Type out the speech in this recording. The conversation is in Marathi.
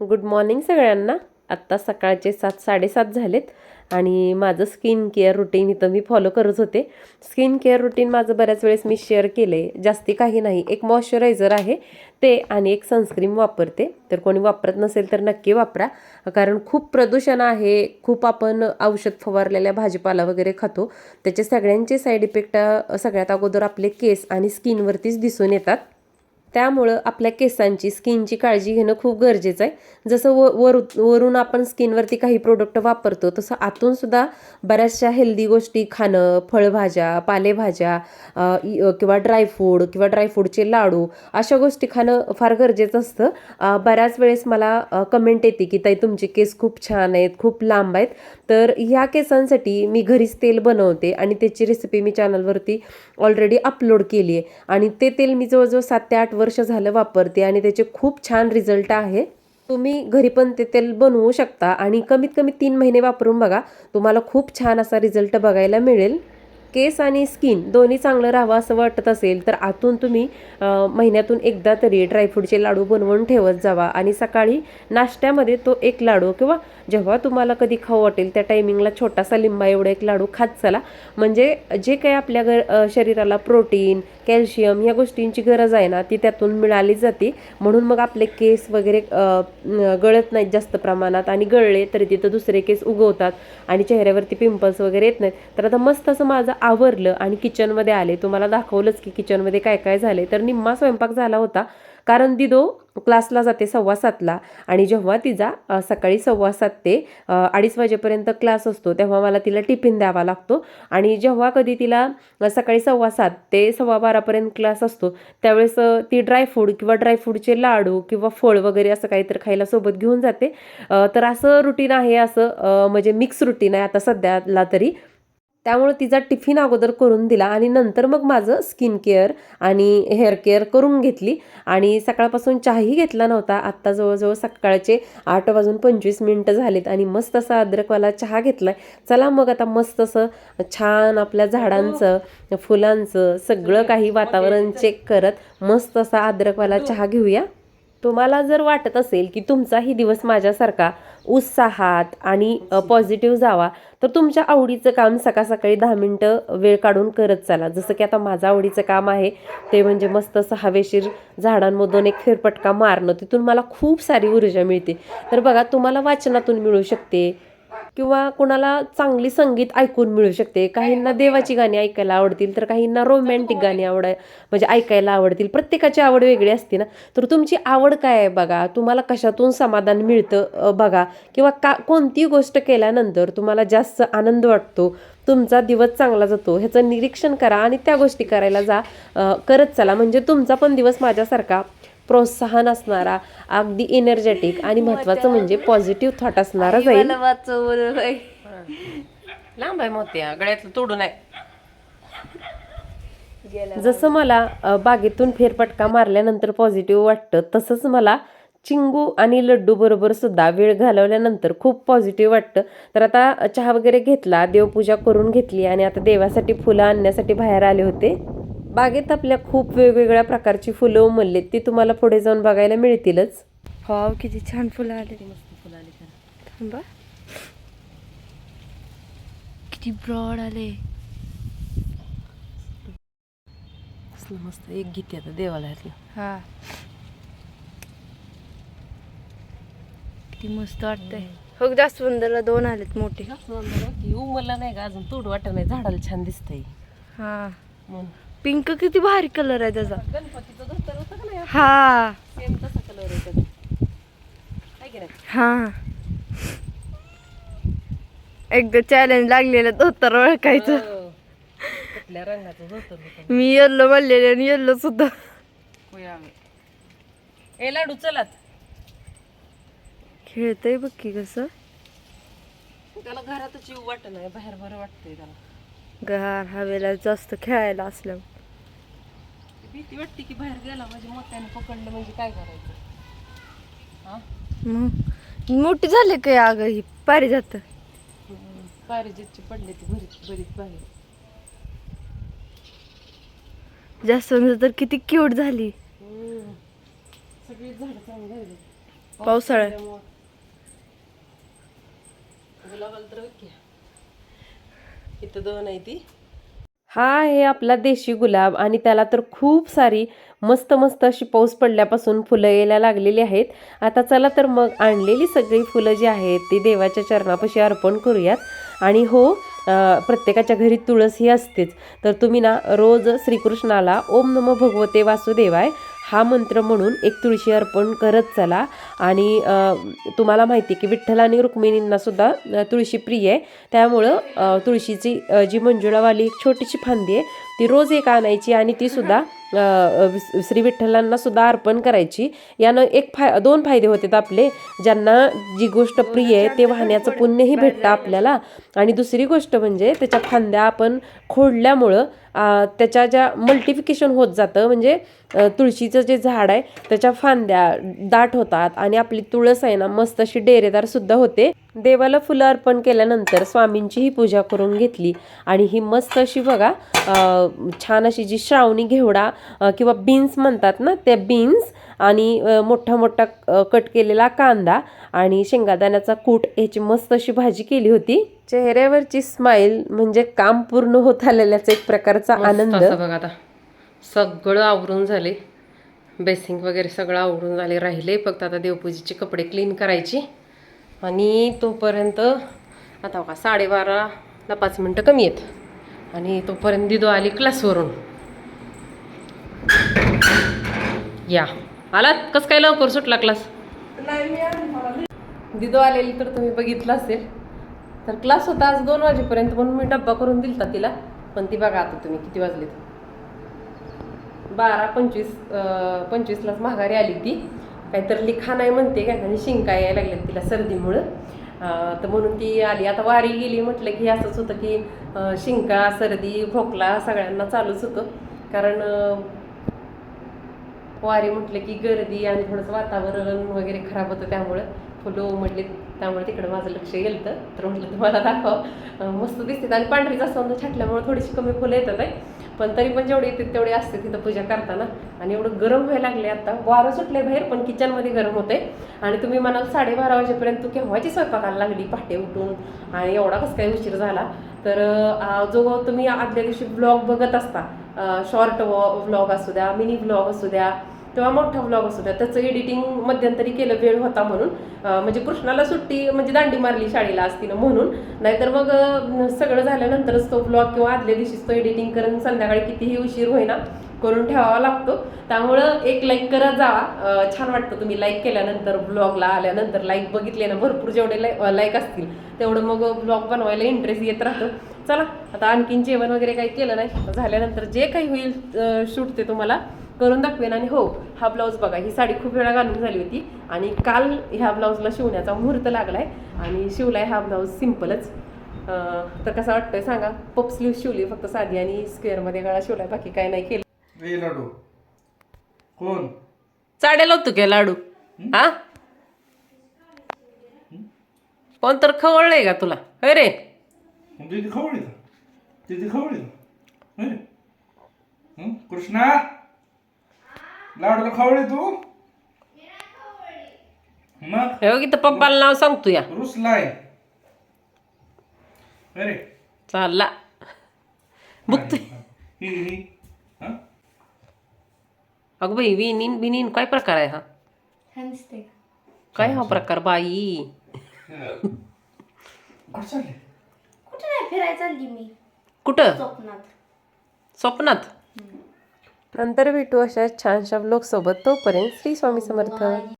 गुड मॉर्निंग सगळ्यांना. आत्ता सकाळचे सात साडेसात झालेत आणि माझं स्किन केअर रुटीन इथं मी फॉलो करत होते. स्किन केअर रुटीन माझं बऱ्याच वेळेस मी शेअर केलं आहे जास्ती काही नाही. एक मॉइश्चरायझर आहे ते आणि एक सनस्क्रीन वापरते. तर कोणी वापरत नसेल तर नक्की वापरा. कारण खूप प्रदूषण आहे. खूप आपण औषध फवारलेल्या भाजीपाला वगैरे खातो. त्याचे सगळ्यांचे साईड इफेक्ट सगळ्यात अगोदर आपले केस आणि स्किनवरतीच दिसून येतात. त्यामुळं आपल्या केसांची स्किनची काळजी घेणं खूप गरजेचं आहे. जसं व वर वरून आपण स्किनवरती काही प्रोडक्ट वापरतो तसं आतून सुद्धा बऱ्याचशा हेल्दी गोष्टी खाणं फळभाज्या पालेभाज्या किंवा ड्रायफ्रूट किंवा ड्रायफ्रूटचे लाडू अशा गोष्टी खाणं फार गरजेचं असतं. बऱ्याच वेळेस मला कमेंट येते की ताई तुमचे केस खूप छान आहेत खूप लांब आहेत. तर ह्या केसांसाठी मी घरीच तेल बनवते आणि त्याची रेसिपी मी चॅनलवरती ऑलरेडी अपलोड केली आहे. आणि ते तेल मी जवळजवळ सात ते आठ वर्ष झालं वापरते आणि त्याचे खूप छान रिझल्ट आहे. तुम्ही घरी पण ते तेल बनवू शकता आणि कमीत कमी तीन महिने वापरून बघा. तुम्हाला खूप छान असा रिझल्ट बघायला मिळेल. केस आणि स्किन दोन्ही चांगलं राहावं असं वाटत असेल तर आतून तुम्ही महिन्यातून एकदा तरी ड्रायफ्रूटचे लाडू बनवून ठेवत जावा. आणि सकाळी नाश्त्यामध्ये तो एक लाडू किंवा जेव्हा तुम्हाला कधी खाऊ वाटेल त्या टायमिंगला छोटासा लिंबा एवढा एक लाडू खात चला. म्हणजे जे काही आपल्या घर शरीराला प्रोटीन कॅल्शियम या गोष्टींची गरज आहे ना ती त्यातून मिळाली जाते. म्हणून मग आपले केस वगैरे गळत नाहीत जास्त प्रमाणात आणि गळले तरी तिथं दुसरे केस उगवतात आणि चेहऱ्यावरती पिंपल्स वगैरे येत नाहीत. तर आता मस्त असं माझं आवरलं आणि किचनमध्ये आले तुम्हाला दाखवलंच की किचनमध्ये काय काय झाले तर निम्मा स्वयंपाक झाला होता. कारण दिदो क्लासला जाते सव्वा सातला आणि जेव्हा तिचा सकाळी सव्वा सात ते अडीच वाजेपर्यंत क्लास असतो तेव्हा मला तिला टिफिन द्यावा लागतो. आणि जेव्हा कधी तिला सकाळी सव्वा सात ते सव्वा बारापर्यंत क्लास असतो त्यावेळेस ती ड्रायफ्रूट किंवा ड्रायफ्रूटचे लाडू किंवा फळ वगैरे असं काहीतरी खायला सोबत घेऊन जाते. तर असं रुटीन आहे असं म्हणजे मिक्स रुटीन आहे आता सध्याला तरी. त्यामुळे तिचा टिफिन अगोदर करून दिला आणि नंतर मग माझं स्किन केअर आणि हेअर केअर करून घेतली. आणि सकाळपासून चहाही घेतला नव्हता. आत्ता जवळजवळ सकाळचे आठ वाजून पंचवीस मिनटं झालीत आणि मस्त असा अद्रकवाला चहा घेतलाय. चला मग आता मस्त असं छान आपल्या झाडांचं फुलांचं सगळं काही वातावरण चेक करत मस्त असा अद्रकवाला चहा घेऊया. तुम्हाला जर वाटत असेल की तुमचाही दिवस माझ्यासारखा उत्साहात आणि पॉझिटिव्ह जावा तर तुमच्या आवडीचं काम सकाळ सकाळी दहा मिनटं वेळ काढून करत चला. जसं की आता माझं आवडीचं काम आहे ते म्हणजे मस्त असं हवेशीर झाडांमधून एक फेरपटका मारणं. तिथून मला खूप सारी ऊर्जा मिळते. तर बघा तुम्हाला वाचनातून मिळू शकते किंवा कुणाला चांगली संगीत ऐकून मिळू शकते. काहींना देवाची गाणी ऐकायला आवडतील तर काहींना रोमॅन्टिक गाणी आवड म्हणजे ऐकायला आवडतील. प्रत्येकाची आवड वेगळी असते ना. तर तुमची आवड काय आहे बघा? तुम्हाला कशातून समाधान मिळतं बघा? किंवा का कोणती गोष्ट केल्यानंतर तुम्हाला जास्त आनंद वाटतो? तुमचा दिवस चांगला जातो. ह्याचं निरीक्षण करा आणि त्या गोष्टी करायला जा. करत चला. म्हणजे तुमचा पण दिवस माझ्यासारखा प्रोत्साहन असणारा अगदी एनर्जेटिक आणि महत्त्वाचं म्हणजे पॉझिटिव्ह थॉट असणारा जाईल. लांब आहे मोत्या गळ्यातलं तोडून आहे जसं मला अ, बागेतून फेरपटका मारल्यानंतर पॉझिटिव्ह वाटतं तसंच मला चिंगू आणि लड्डू बरोबर सुद्धा वेळ घालवल्यानंतर खूप पॉझिटिव्ह वाटतं. तर आता चहा वगैरे घेतला देवपूजा करून घेतली आणि आता देवासाठी फुलं आणण्यासाठी बाहेर आले होते. बागेत आपल्या खूप वेगवेगळ्या प्रकारची फुलं उमललीत ती तुम्हाला पुढे जाऊन बघायला मिळतीलच. हो किती छान फुलं आले. थांबा. किती ब्रॉड आले. मस्त एक गीत आता देवाला हा. किती मस्त वाटतंय. हो जास्वंदाला दोन आलेत मोठे. उमलला नाही का अजून तोड वाटत नाही झाडाला छान दिसतंय. हा. पिंक किती भारी कलर आहे त्याचा. गणपतीचं धोतर होतं का नाही हा. सेम तसा कलर आहे त्याचा. आहे की नाही? हा. एकदा चॅलेंज लागलेलं धोतर ओळखायचं. हो. कुठल्या रंगाचं धोतर होतं? मी येल्लो म्हणलेले आणि येल्लो सुद्धा. ए लाडू चलात खेळतय बघ की कसं. त्याला घरातच येऊ वाटत नाही बाहेर बरं वाटतंय त्याला. गार हवेला जास्त खेळायला असलं. भीती वाटते की बाहेर गेला म्हणजे मोत्याने पकडलं म्हणजे काय करायचं? हा? मग? मोठी झाले काय अगं ही पारिजात पारिजितची पडले ती बरीच बरीच बाहेर. जास्त तर किती क्यूट झाली. सगळी झाडं चांगली झाली. पावसाळ्यात. गुलाबाला तर बघ की. इथं दोन आहे ती. हा आहे आपला देशी गुलाब आणि त्याला तर खूप सारी मस्त मस्त अशी पाऊस पडल्यापासून फुलं यायला लागलेली आहेत. आता चला तर मग आणलेली सगळी फुलं जी आहेत ती देवाच्या चरणापाशी अर्पण करूयात. आणि हो प्रत्येकाच्या घरी तुळस ही असतेच. तर तुम्ही ना रोज श्रीकृष्णाला ओम नमो भगवते वासुदेवाय हा मंत्र म्हणून एक तुळशी अर्पण करत चला. आणि तुम्हाला माहिती आहे की विठ्ठल आणि रुक्मिणींना सुद्धा तुळशी प्रिय आहे. त्यामुळं तुळशीची जी मंजुळावाली एक छोटीशी फांदी आहे ती रोज एक आणायची आणि ती सुद्धा श्री विठ्ठलांना सुद्धा अर्पण करायची. यानं एक फाय दोन फायदे होतात आपले. ज्यांना जी गोष्ट प्रिय आहे ते वाहण्याचं पुण्यही भेटतं आपल्याला. आणि दुसरी गोष्ट म्हणजे त्याच्या फांद्या आपण खोडल्यामुळं त्याच्या ज्या मल्टिफिकेशन होत जातं म्हणजे तुळशीचं जे झाड आहे त्याच्या फांद्या दाट होतात आणि आपली तुळस आहे ना मस्त अशी डेरेदार सुद्धा होते. देवाला फुलं अर्पण केल्यानंतर स्वामींचीही पूजा करून घेतली. आणि ही मस्त अशी बघा छान अशी जी श्रावणी घेवडा किंवा बीन्स म्हणतात ना त्या बीन्स आणि मोठा मोठा कट केलेला कांदा आणि शेंगादाण्याचा कूट ह्याची मस्त अशी भाजी केली होती. चेहऱ्यावरची स्माईल म्हणजे काम पूर्ण होत आलेल्याचा एक प्रकारचा आनंद. बघा आता. सगळं आवरून झाले. बेसिंग वगैरे सगळं आवरून झाले. राहिले फक्त आता देवपूजेचे कपडे क्लीन करायची. आणि तोपर्यंत आता बघा साडेबाराला पाच मिनटं कमी आहेत. आणि तोपर्यंत दिदो आली क्लासवरून. या. आलात? कसं काय लवकर सुटला क्लास? दिदो आलेली तर तुम्ही बघितलं असेल. तर क्लास होता आज दोन वाजेपर्यंत म्हणून मी डब्बा करून दिलता तिला. पण ती बघा आता तुम्ही किती वाजलेत. बारा पंचवीस पंचवीसलाच माघारी आली ती. काहीतरी लिखाण आहे म्हणते काय आणि शिंका यायला लागल्यात तिला सर्दीमुळं. तर म्हणून ती आली. आता वारी गेली म्हटलं की असंच होतं की शिंका सर्दी खोकला सगळ्यांना चालूच होतं. कारण वारी म्हटलं की गर्दी आणि थोडंसं वातावरण वगैरे खराब होतं त्यामुळं. फुलं उमडलीत त्यामुळे तिकडं माझं लक्ष गेलं तर म्हटलं तुम्हाला दाखवा. मस्त दिसते आणि पांढरी जास्वंद छाटल्यामुळे थोडीशी कमी फुलं येतात आहे पण तरी पण जेवढे येतात तेवढी असते तिथं पूजा करताना. आणि एवढं गरम व्हायला लागले आता. वारं सुटले बाहेर पण किचनमध्ये गरम होते आणि तुम्ही म्हणाल साडेबारा वाजेपर्यंत तू केव्हाची स्वयंपाकाला लागली? पहाटे उठून. आणि एवढा कसं काय उशीर झाला? तर जो तुम्ही आदल्या दिवशी ब्लॉग बघत असता शॉर्ट व्लॉग असू द्या मिनी ब्लॉग असू द्या तेव्हा मोठा व्लॉग असू द्या. त्याचं एडिटिंग मध्यंतरी केलं वेळ होता म्हणून. म्हणजे कृष्णाला सुट्टी म्हणजे दांडी मारली शाळेला असतीनं म्हणून. नाहीतर मग सगळं झाल्यानंतरच तो ब्लॉग किंवा आदल्या दिवशीच तो एडिटिंग करून संध्याकाळी कितीही उशीर होईना करून ठेवावा लागतो. त्यामुळं एक लाईक करत जावा छान वाटतं तुम्ही लाईक केल्यानंतर ब्लॉगला आल्यानंतर लाईक बघितले ना भरपूर जेवढे लाईक असतील तेवढं मग ब्लॉग बनवायला इंटरेस्ट येत राहतो. चला आता आणखीन जेवण वगैरे काही केलं नाही. झाल्यानंतर जे काही होईल शूट ते तुम्हाला. करून दाखवेन आणि हो हा ब्लाऊज बघा ही साडी खूप वेळा घालून झाली होती आणि काल ह्या ब्लाऊजला शिवण्याचा मुहूर्त लागलाय आणि शिवलाय हा ब्लाऊज सिम्पलच. अं, तर कसं वाटतंय सांगा? पप स्लीव शिवली फक्त साधी आणि स्क्वेअरमध्ये गळा शिवलाय बाकी काय नाही केलं. लाडू. कोण? चाड्या लावतो काय लाडू? हा? कोण तर खवळलंय का तुला? होय रे. तिथे खवळी का? तिथे खवळी का? होय? हं? कृष्णा! लाडूला खवळी तू? मग? हे बघ इथं पप्पाला नाव सांगतो या. रुसलाय. अरे. चालला. बघतोय ही ही. हं? अगं बाई विनीन बिनीन काय प्रकार आहे हा? काय हा प्रकार बाई? कुठं चालले कुठे नाही फिरायला चालली मी? कुठं? स्वप्नात. स्वप्नात? नंतर भेटू अशा छानशा लोकसोबत तोपर्यंत श्री स्वामी समर्थ.